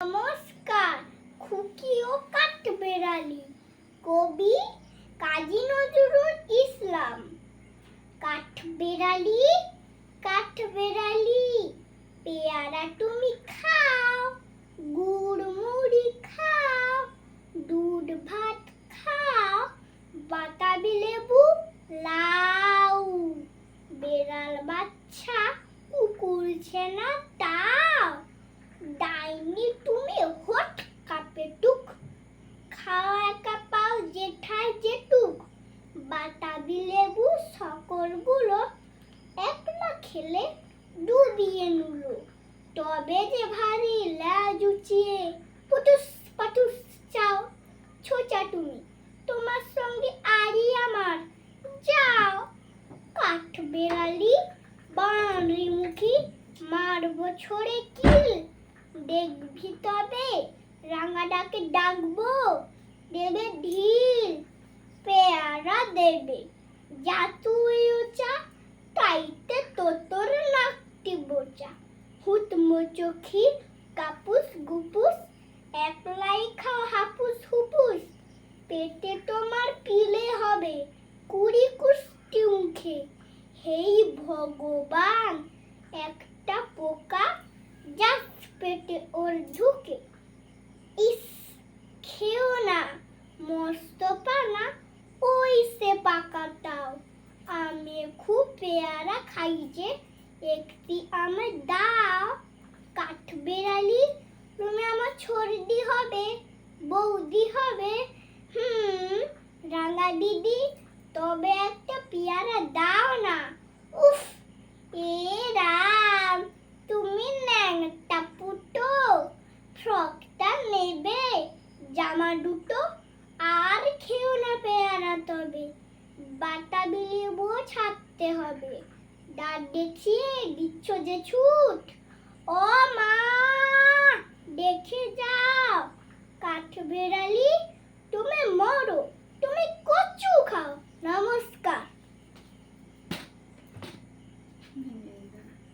নমস্কার খুকি ও কাঠবেড়ালি কবি কাজী নজরুল ইসলাম। কাঠবেড়ালি কাঠবেড়ালি পেয়ারা তুমি খাও, গুড় মুড়ি খাও, দুধ ভাত খাও, বাতাবি লেবু লাউ বেড়াল বাচ্চা কুকুর ছেনা সকলগুলো একলা খেলে ডুবিয়ে নুলো। তবে যে ভারী লাজ উচিয়ে, পুটুস, পাটুস চাও ছোচা তুমি, তোমার সঙ্গে আরই আমার, যাও। কাঠ বেড়ালি, বানরি মুখী, মারবো ছড়ে কিল, দেখবি তবে, রাঙা ডাকে ডাকবো, দেবে ঢিল, পেয়ারা দেবে। উচা তাইতে তোতর নাকটি বোচা হুতমো চোখি কাপুস গুপুস, একলাই খাও হাপুস হুপুস। পেটে তোমার পিলে হবে কুড়ি কুষ্টি মুখে। হেই ভগবান, একটা পোকা জাস পেটে ওর ঢুকে। ইস, খেও না, মস্ত পানা, ওই সে পাকাটাও আমি খুব পেয়ারা খাই যে একটি আমার দাও, কাঠ বেড়ালি তুমি আমার ছর্দি হবে, বৌদি হবে, হুম, রাঙা দিদি, তবে একটা পেয়ারা দাও না। উফ, এ রাম, তুমি ন্যাংটা পুটো, ফ্রকটা নেবে, জামা দুটো, আর খেও না পেয়ারা তবে। বাতাবি লেবু ছাড়তে হবে। ডাক দেখি দিচ্ছ যে ছুট। ও মা দেখে যাও কাঠবেড়া